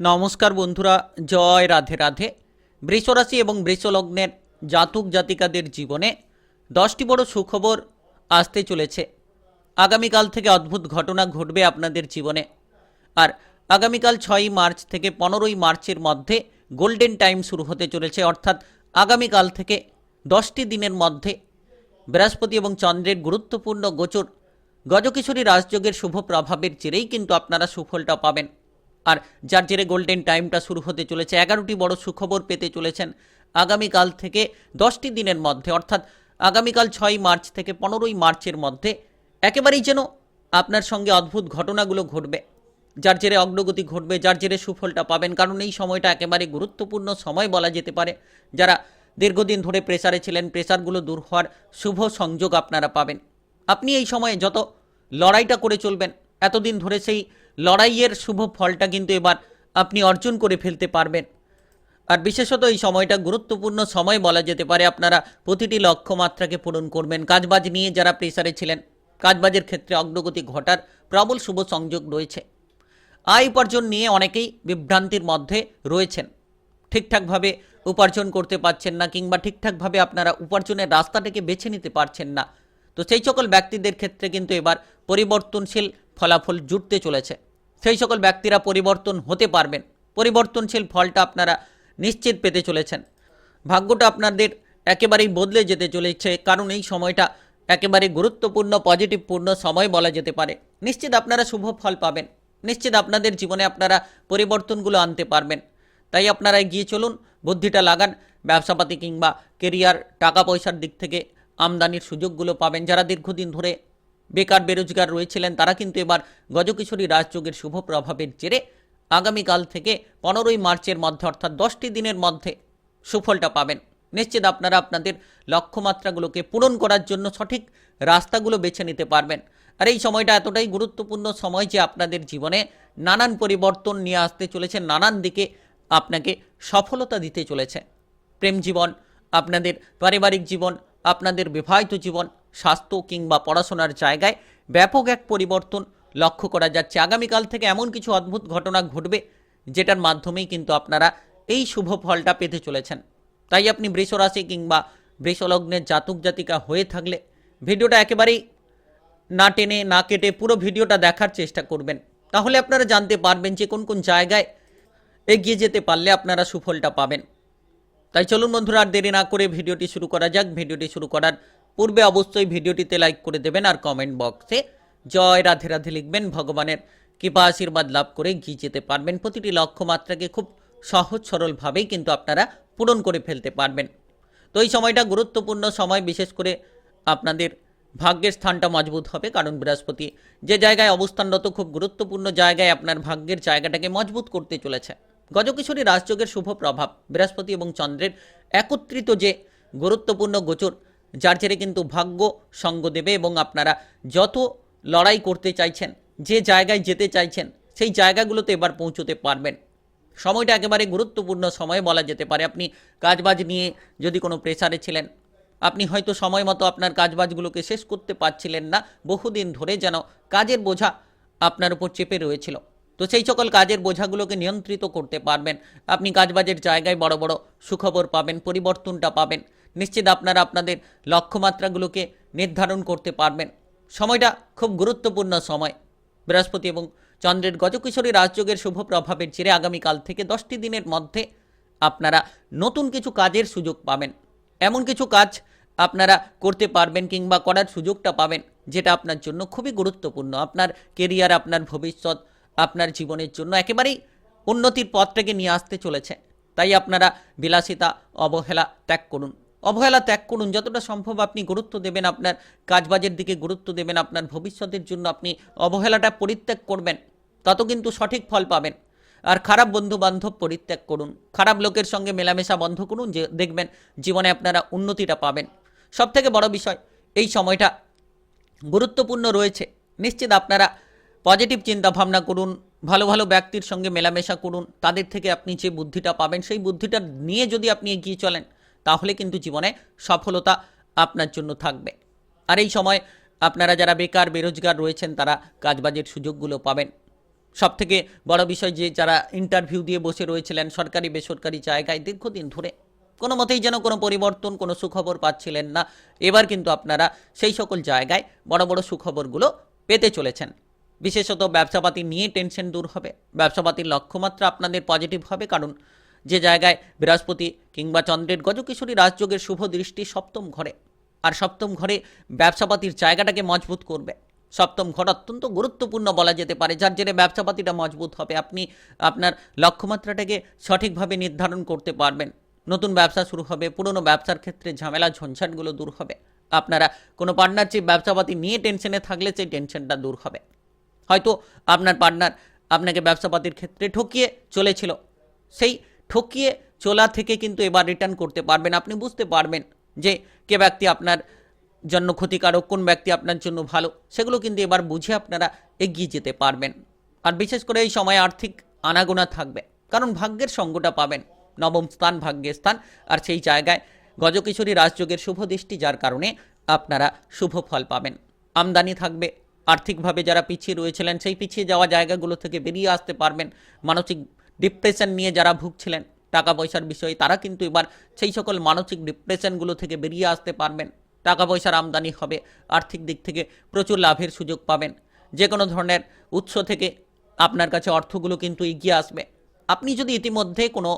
নমস্কার বন্ধুরা, জয় রাধে রাধে। বৃষরাশি এবং বৃষলগ্নের জাতক জাতিকাদের জীবনে দশটি বড় সুখবর আসতে চলেছে। আগামীকাল থেকে অদ্ভুত ঘটনা ঘটবে আপনাদের জীবনে। আর আগামীকাল ছয়ই মার্চ থেকে পনেরোই মার্চের মধ্যে গোল্ডেন টাইম শুরু হতে চলেছে। অর্থাৎ আগামীকাল থেকে দশটি দিনের মধ্যে বৃহস্পতি এবং চন্দ্রের গুরুত্বপূর্ণ গোচর গজকিশোরী রাজযোগের শুভ প্রভাবের জেরেই কিন্তু আপনারা সুফলটা পাবেন। আর যার জেরে গোল্ডেন টাইমটা শুরু হতে চলেছে, এগারোটি বড় সুখবর পেতে চলেছেন আগামীকাল থেকে দশটি দিনের মধ্যে, অর্থাৎ আগামীকাল ছয় মার্চ থেকে পনেরোই মার্চের মধ্যে। একেবারেই যেন আপনার সঙ্গে অদ্ভুত ঘটনাগুলো ঘটবে, যার জেরে অগ্রগতি ঘটবে, যার জেরে সুফলটা পাবেন, কারণ এই সময়টা একেবারে গুরুত্বপূর্ণ সময় বলা যেতে পারে। যারা দীর্ঘদিন ধরে প্রেসারে ছিলেন, প্রেসারগুলো দূর হওয়ার শুভ সংযোগ আপনারা পাবেন। আপনি এই সময়ে যত লড়াইটা করে চলবেন, এতদিন ধরে সেই লড়াইয়ের শুভ ফলটা কিন্তু এবার আপনি অর্জন করে ফেলতে পারবেন। আর বিশেষত এই সময়টা গুরুত্বপূর্ণ সময় বলা যেতে পারে, আপনারা প্রতিটি লক্ষ্যমাত্রাকে পূরণ করবেন। কাজবাজ নিয়ে যারা প্রেসারে ছিলেন, কাজবাজের ক্ষেত্রে অগ্রগতি ঘটার প্রবল শুভ সংযোগ রয়েছে। আয় উপার্জন নিয়ে অনেকেই বিভ্রান্তির মধ্যে রয়েছেন। ঠিকঠাকভাবে উপার্জন করতে পারছেন না কিংবা ঠিকঠাকভাবে আপনারা উপার্জনের রাস্তাটাকে বেছে নিতে পারছেন না। তো সেই সকল ব্যক্তিদের ক্ষেত্রে কিন্তু এবার পরিবর্তনশীল ফলাফল জুটতে চলেছে। সেই সকল ব্যক্তিরা পরিবর্তন হতে পারবেন। পরিবর্তনশীল ফলটা আপনারা নিশ্চিত পেতে চলেছেন। ভাগ্যটা আপনাদের একেবারেই বদলে যেতে চলেছে, কারণ এই সময়টা একেবারে গুরুত্বপূর্ণ পজিটিভপূর্ণ সময় বলা যেতে পারে। নিশ্চিত আপনারা শুভ ফল পাবেন। নিশ্চিত আপনাদের জীবনে আপনারা পরিবর্তনগুলো আনতে পারবেন। তাই আপনারা এগিয়ে চলুন, বুদ্ধিটা লাগান, ব্যবসাপাতি কিংবা কেরিয়ার টাকা পয়সার দিক থেকে আমদানির সুযোগগুলো পাবেন। যারা দীর্ঘদিন ধরে বেকার বেরোজগার রয়েছিলেন, তারা কিন্তু এবার গজকিশোরী রাজযোগের শুভ প্রভাবের জেরে আগামীকাল থেকে পনেরোই মার্চের মধ্যে অর্থাৎ দশটি দিনের মধ্যে সুফলটা পাবেন। নিশ্চিত আপনারা আপনাদের লক্ষ্যমাত্রাগুলোকে পূরণ করার জন্য সঠিক রাস্তাগুলো বেছে নিতে পারবেন। আর এই সময়টা এতটাই গুরুত্বপূর্ণ সময় যে আপনাদের জীবনে নানান পরিবর্তন নিয়ে আসতে চলেছে, নানান দিকে আপনাকে সফলতা দিতে চলেছে। প্রেম জীবন, আপনাদের পারিবারিক জীবন, আপনাদের বিবাহিত জীবন স্বাস্থ্য কিংবা পড়াশোনার জায়গায় ব্যাপক এক পরিবর্তন লক্ষ্য করা যাচ্ছে। আগামীকাল থেকে এমন কিছু অদ্ভুত ঘটনা ঘটবে, যেটার মাধ্যমেই কিন্তু আপনারা এই শুভ ফলটা পেতে চলেছেন। তাই আপনি বৃষরাশি কিংবা বৃষলগ্নের জাতক জাতিকা হয়ে থাকলে ভিডিওটা একেবারেই না টেনে, না কেটে পুরো ভিডিওটা দেখার চেষ্টা করবেন। তাহলে আপনারা জানতে পারবেন যে কোন কোন জায়গায় এগিয়ে যেতে পারলে আপনারা সুফলটা পাবেন। তাই চলুন বন্ধুরা, আর দেরি না করে ভিডিওটি শুরু করা যাক। ভিডিওটি শুরু করার পূর্বে অবশ্যই ভিডিওটিতে লাইক করে দেবেন আর কমেন্ট বক্সে জয় রাধে রাধে লিখবেন। ভগবানের কৃপা আশীর্বাদ লাভ করে গিয়ে যেতে পারবেন। প্রতিটি লক্ষ্যমাত্রাকে খুব সহজ সরলভাবেই কিন্তু আপনারা পূরণ করে ফেলতে পারবেন। তো এই সময়টা গুরুত্বপূর্ণ সময়, বিশেষ করে আপনাদের ভাগ্যের স্থানটা মজবুত হবে, কারণ বৃহস্পতি যে জায়গায় অবস্থানরত খুব গুরুত্বপূর্ণ জায়গায় আপনার ভাগ্যের জায়গাটাকে মজবুত করতে চলেছে। গজকিশোরী রাজযোগের শুভ প্রভাব, বৃহস্পতি এবং চন্দ্রের একত্রিত যে গুরুত্বপূর্ণ গোচর যার জেরে কিন্তু ভাগ্য সঙ্গ দেবে এবং আপনারা যত লড়াই করতে চাইছেন, যে জায়গায় যেতে চাইছেন, সেই জায়গাগুলোতে এবার পৌঁছতে পারবেন। সময়টা একেবারে গুরুত্বপূর্ণ সময় বলা যেতে পারে। আপনি কাজবাজ নিয়ে যদি কোনো প্রেসারে ছিলেন, আপনি হয়তো সময় মতো আপনার কাজবাজগুলোকে শেষ করতে পারছিলেন না। বহুদিন ধরে যেন কাজের বোঝা আপনার উপর চেপে রয়েছিল। তো সেই সকল কাজের বোঝাগুলোকে নিয়ন্ত্রিত করতে পারবেন। আপনি কাজবাজের জায়গায় বড় বড় সুখবর পাবেন, পরিবর্তনটা পাবেন। নিশ্চিত আপনারা আপনাদের লক্ষ্যমাত্রাগুলোকে নির্ধারণ করতে পারবেন। সময়টা খুব গুরুত্বপূর্ণ সময়। বৃহস্পতি এবং চন্দ্রের গজকিশোরী রাজযোগের শুভ প্রভাবের জেরে আগামীকাল থেকে দশটি দিনের মধ্যে আপনারা নতুন কিছু কাজের সুযোগ পাবেন। এমন কিছু কাজ আপনারা করতে পারবেন কিংবা করার সুযোগটা পাবেন, যেটা আপনার জন্য খুবই গুরুত্বপূর্ণ। আপনার কেরিয়ার, আপনার ভবিষ্যৎ, আপনার জীবনের জন্য একেবারেই উন্নতির পথটাকে নিয়ে আসতে চলেছে। তাই আপনারা বিলাসিতা, অবহেলা ত্যাগ করুন। অবহেলা ত্যাগ করুন। যতটা সম্ভব আপনি গুরুত্ব দেবেন আপনার কাজবাজের দিকে গুরুত্ব দেবেন, আপনার ভবিষ্যতের জন্য আপনি অবহেলাটা পরিত্যাগ করবেন তত কিন্তু সঠিক ফল পাবেন। আর খারাপ বন্ধু বান্ধব পরিত্যাগ করুন। খারাপ লোকের সঙ্গে মেলামেশা বন্ধ করুন যে দেখবেন জীবনে আপনারা উন্নতিটা পাবেন। সব থেকে বড় বিষয়, এই সময়টা গুরুত্বপূর্ণ রয়েছে। নিশ্চিত আপনারা পজিটিভ চিন্তা ভাবনা করুন, ভালো ভালো ব্যক্তির সঙ্গে মেলামেশা করুন, তাদের থেকে আপনি যে বুদ্ধিটা পাবেন, সেই বুদ্ধিটা নিয়ে যদি আপনি এগিয়ে চলেন তাহলে কিন্তু জীবনে সফলতা আপনার জন্য থাকবে। আর এই সময় আপনারা যারা বেকার, বেরোজগার রয়েছেন, তারা কাজবাজের সুযোগগুলো পাবেন। সব থেকে বড় বিষয় যে যারা ইন্টারভিউ দিয়ে বসে রয়েছিলেন, সরকারি, বেসরকারি জায়গায় দীর্ঘদিন ধরে কোনো মতেই যেন কোনো পরিবর্তন, কোনো সুখবর পাচ্ছিলেন না। এবার কিন্তু আপনারা সেই সকল জায়গায় বড় বড় সুখবরগুলো পেতে চলেছেন। বিশেষত ব্যবসাপাতি নিয়ে টেনশন দূর হবে। ব্যবসাপাতির লক্ষ্যমাত্রা আপনাদের পজিটিভ হবে, কারণ যে জায়গায় বৃহস্পতি কিংবা চন্দ্রের গজকিশোরী রাজযোগের শুভ দৃষ্টি সপ্তম ঘরে। আর সপ্তম ঘরে ব্যবসাপাতির জায়গাটাকে মজবুত করবে। সপ্তম ঘর অত্যন্ত গুরুত্বপূর্ণ বলা যেতে পারে, যার জেরে ব্যবসাপাতিটা মজবুত হবে। আপনি আপনার লক্ষ্যমাত্রাটাকে সঠিকভাবে নির্ধারণ করতে পারবেন। নতুন ব্যবসা শুরু হবে, পুরনো ব্যবসার ক্ষেত্রে ঝামেলা, ঝঞ্ঝাটগুলো দূর হবে। আপনারা কোনো পার্টনারশিপ ব্যবসাপাতি নিয়ে টেনশনে থাকলে সেই টেনশনটা দূর হবে। হয়তো আপনার পার্টনার আপনাকে ব্যবসাপাতির ক্ষেত্রে ঠকিয়ে চলেছিল। সেই ঠকিয়ে চলা থেকে কিন্তু এবার রিটার্ন করতে পারবেন। আপনি বুঝতে পারবেন যে কে ব্যক্তি আপনার জন্য ক্ষতিকারক, কোন ব্যক্তি আপনার জন্য ভালো, সেগুলো কিন্তু এবার বুঝে আপনারা এগিয়ে যেতে পারবেন। আর বিশেষ করে এই সময় আর্থিক আনাগোনা থাকবে, কারণ ভাগ্যের সঙ্গটা পাবেন, নবম স্থান, ভাগ্যের স্থান, আর সেই জায়গায় গজকিশোরী রাজযোগের শুভ দৃষ্টি, যার কারণে আপনারা শুভ ফল পাবেন। আমদানি থাকবে, আর্থিকভাবে যারা পিছিয়ে রয়েছিলেন, সেই পিছিয়ে যাওয়া জায়গাগুলো থেকে বেরিয়ে আসতে পারবেন, মানসিক ডিপ্রেশন নিয়ে যারা ভুগছিলেন টাকা পয়সার বিষয়ে তারা কিন্তু এবার সেই সকল মানসিক ডিপ্রেশনগুলো থেকে বেরিয়ে আসতে পারবেন। টাকা পয়সার আমদানি হবে, আর্থিক দিক থেকে প্রচুর লাভের সুযোগ পাবেন। যে কোনো ধরনের উৎস থেকে আপনার কাছে অর্থগুলো কিন্তু এগিয়ে আসবে। আপনি যদি ইতিমধ্যে কোনো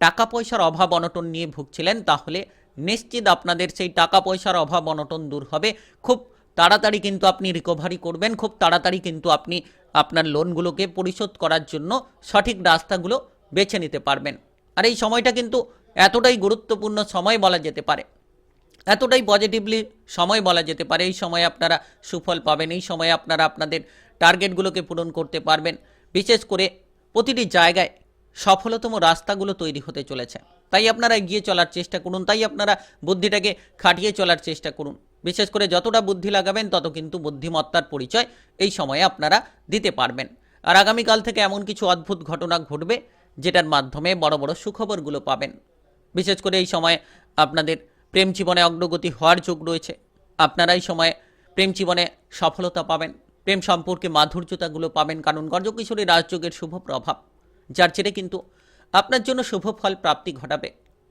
টাকা পয়সার অভাব অনটন নিয়ে ভুগছিলেন, তাহলে নিশ্চিত আপনাদের সেই টাকা পয়সার অভাব অনটন দূর হবে। খুব তাড়াতাড়ি কিন্তু আপনি রিকভারি করবেন, খুব তাড়াতাড়ি কিন্তু আপনি আপনার লোনগুলোকে পরিশোধ করার জন্য সঠিক রাস্তাগুলো বেছে নিতে পারবেন। আর এই সময়টা কিন্তু এতটাই গুরুত্বপূর্ণ সময় বলা যেতে পারে। এতটাই পজিটিভলি সময় বলা যেতে পারে। এই সময় আপনারা সুফল পাবেন, এই সময় আপনারা আপনাদের টার্গেটগুলোকে পূরণ করতে পারবেন। বিশেষ করে প্রতিটি জায়গায় সফলতম রাস্তাগুলো তৈরি হতে চলেছে। তাই আপনারা এগিয়ে চলার চেষ্টা করুন, তাই আপনারা বুদ্ধিটাকে খাটিয়ে চলার চেষ্টা করুন। বিশেষ করে যতটা বুদ্ধি লাগাবেন, তত কিন্তু বুদ্ধিমত্তার পরিচয় এই সময়ে আপনারা দিতে পারবেন। আর আগামীকাল থেকে এমন কিছু অদ্ভুত ঘটনা ঘটবে, যেটার মাধ্যমে বড় বড় সুখবরগুলো পাবেন। বিশেষ করে এই সময়ে আপনাদের প্রেম জীবনে অগ্রগতি হওয়ার যোগ রয়েছে। আপনারা এই সময়ে প্রেম জীবনে সফলতা পাবেন। প্রেম সম্পর্কে মাধুর্যতাগুলো পাবেন, কারণ গর্জকিশোরী রাজযোগের শুভ প্রভাব, যার জেরে কিন্তু আপনার জন্য শুভ ফল প্রাপ্তি ঘটাবে।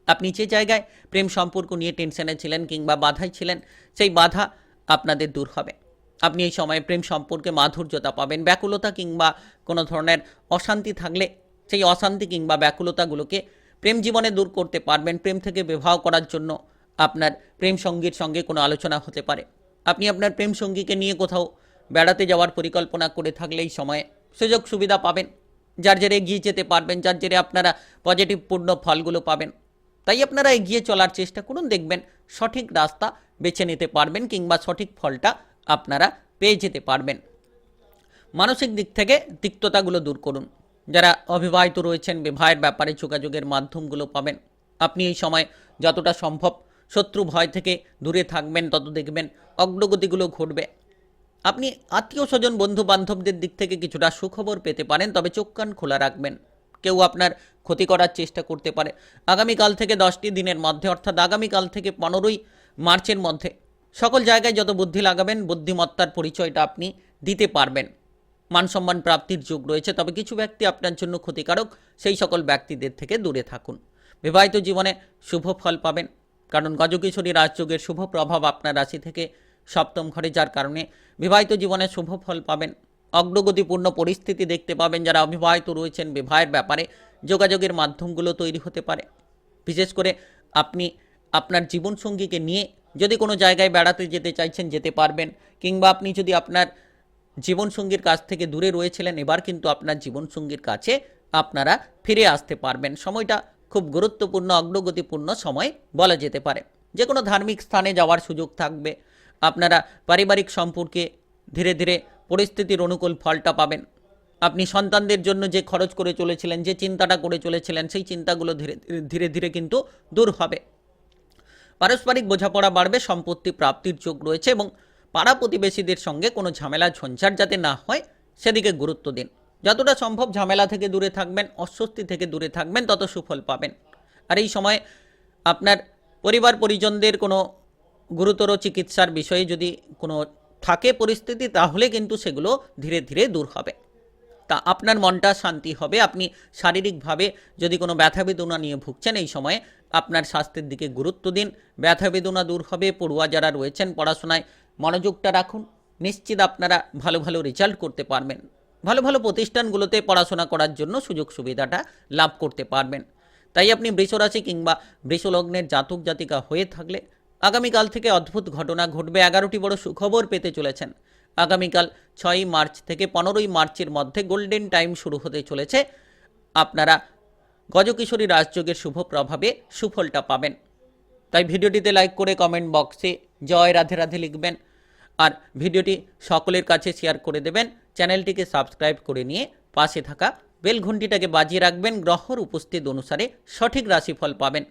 আপনি যে জায়গায় প্রেম সম্পর্ক নিয়ে টেনশনে ছিলেন কিংবা বাধায় ছিলেন, সেই বাধা আপনাদের দূর হবে। আপনি এই সময়ে প্রেম সম্পর্কে মাধুর্যতা পাবেন, ব্যাকুলতা কিংবা কোনো ধরনের অশান্তি থাকলে সেই অশান্তি কিংবা ব্যাকুলতাগুলোকে প্রেম জীবনে দূর করতে পারবেন। প্রেম থেকে বিবাহ করার জন্য আপনার প্রেম সঙ্গীর সঙ্গে কোনো আলোচনা হতে পারে। আপনি আপনার প্রেম সঙ্গীকে নিয়ে কোথাও বেড়াতে যাওয়ার পরিকল্পনা করে থাকলে এই সময়ে সুযোগ সুবিধা পাবেন। যার জেরে এগিয়ে যেতে পারবেন, যার জেরে আপনারা পজিটিভ পূর্ণ ফলগুলো পাবেন। তাই আপনারা এগিয়ে চলার চেষ্টা করুন, দেখবেন সঠিক রাস্তা বেছে নিতে পারবেন কিংবা সঠিক ফলটা আপনারা পেয়ে যেতে পারবেন। মানসিক দিক থেকে তিক্ততাগুলো দূর করুন। যারা অবিবাহিত রয়েছেন, বিবাহের ব্যাপারে যোগাযোগের মাধ্যমগুলো পাবেন। আপনি এই সময় যতটা সম্ভব শত্রু ভয় থেকে দূরে থাকবেন, তত দেখবেন অগ্রগতিগুলো ঘটবে। আপনি আত্মীয় স্বজন বন্ধু বান্ধবদের দিক থেকে কিছুটা সুখবর পেতে পারেন, তবে চোখ কান খোলা রাখবেন। কেউ আপনার ক্ষতি করার চেষ্টা করতে পারে। আগামীকাল থেকে দশটি দিনের মধ্যে, অর্থাৎ আগামীকাল থেকে পনেরোই মার্চের মধ্যে। সকল জায়গায় যত বুদ্ধি লাগাবেন, বুদ্ধিমত্তার পরিচয়টা আপনি দিতে পারবেন। মান সম্মান প্রাপ্তির যোগ রয়েছে, তবে কিছু ব্যক্তি আপনার জন্য ক্ষতিকারক, সেই সকল ব্যক্তিদের থেকে দূরে থাকুন। বিবাহিত জীবনে শুভ ফল পাবেন, কারণ গজকিশোরী রাজযোগের শুভ প্রভাব আপনার রাশি থেকে সপ্তম ঘরে, যার কারণে বিবাহিত জীবনে শুভ ফল পাবেন। অগ্রগতিপূর্ণ পরিস্থিতি দেখতে পাবেন, যারা অবিবাহিত রয়েছেন, বিবাহের ব্যাপারে যোগাযোগের মাধ্যমগুলো তৈরি হতে পারে। বিশেষ করে আপনি আপনার জীবনসঙ্গীকে নিয়ে যদি কোনো জায়গায় বেড়াতে যেতে চাইছেন, যেতে পারবেন। কিংবা আপনি যদি আপনার জীবনসঙ্গীর কাছ থেকে দূরে রয়েছিলেন, এবার কিন্তু আপনার জীবনসঙ্গীর কাছে আপনারা ফিরে আসতে পারবেন। সময়টা খুব গুরুত্বপূর্ণ, অগ্রগতিপূর্ণ সময় বলা যেতে পারে। যে কোনো ধার্মিক স্থানে যাওয়ার সুযোগ থাকবে। আপনারা পারিবারিক সম্পর্কে ধীরে ধীরে পরিস্থিতির অনুকূল ফলটা পাবেন। আপনি সন্তানদের জন্য যে খরচ করে চলেছিলেন, যে চিন্তাটা করে চলেছিলেন, সেই চিন্তাগুলো ধীরে ধীরে ধীরে কিন্তু দূর হবে। পারস্পরিক বোঝাপড়া বাড়বে, সম্পত্তি প্রাপ্তির যোগ রয়েছে এবং পাড়া প্রতিবেশীদের সঙ্গে কোনো ঝামেলা, ঝঞ্ঝাট যাতে না হয়, সেদিকে গুরুত্ব দিন। যতটা সম্ভব ঝামেলা থেকে দূরে থাকবেন, অস্বস্তি থেকে দূরে থাকবেন, তত সুফল পাবেন। আর এই সময় আপনার পরিবার পরিজনদের কোনো গুরুতর চিকিৎসার বিষয়ে যদি কোনো থাকে পরিস্থিতি, তাহলে কিন্তু সেগুলো ধীরে ধীরে দূর হবে। তা আপনার মনটা শান্তি হবে। আপনি শারীরিকভাবে যদি কোনো ব্যথা বেদনা নিয়ে ভুগছেন এই সময়ে, আপনার স্বাস্থ্যের দিকে গুরুত্ব দিন। ব্যথা বেদনা দূর হবে। পড়ুয়া যারা রয়েছেন পড়াশোনায় মনোযোগটা রাখুন। নিশ্চিত আপনারা ভালো ভালো রেজাল্ট করতে পারবেন। ভালো ভালো প্রতিষ্ঠানগুলোতে পড়াশোনা করার জন্য সুযোগ সুবিধাটা লাভ করতে পারবেন। তাই আপনি বৃষরাশি কিংবা বৃষলগ্নের জাতক জাতিকা হয়ে থাকলে আগামীকাল থেকে অদ্ভুত ঘটনা ঘটবে। এগারোটি বড় সুখবর পেতে চলেছেন। আগামীকাল ছয়ই মার্চ থেকে পনেরোই মার্চের মধ্যে গোল্ডেন টাইম শুরু হতে চলেছে। আপনারা গজকিশোরী রাজযোগের শুভ প্রভাবে সুফলটা পাবেন। তাই ভিডিওটিতে লাইক করে কমেন্ট বক্সে জয় রাধে রাধে লিখবেন আর ভিডিওটি সকলের কাছে শেয়ার করে দেবেন। চ্যানেলটিকে সাবস্ক্রাইব করে নিয়ে পাশে থাকা বেল ঘন্টিটাকে বাজিয়ে রাখবেন। গ্রহর উপস্থিত অনুসারে সঠিক রাশিফল পাবেন।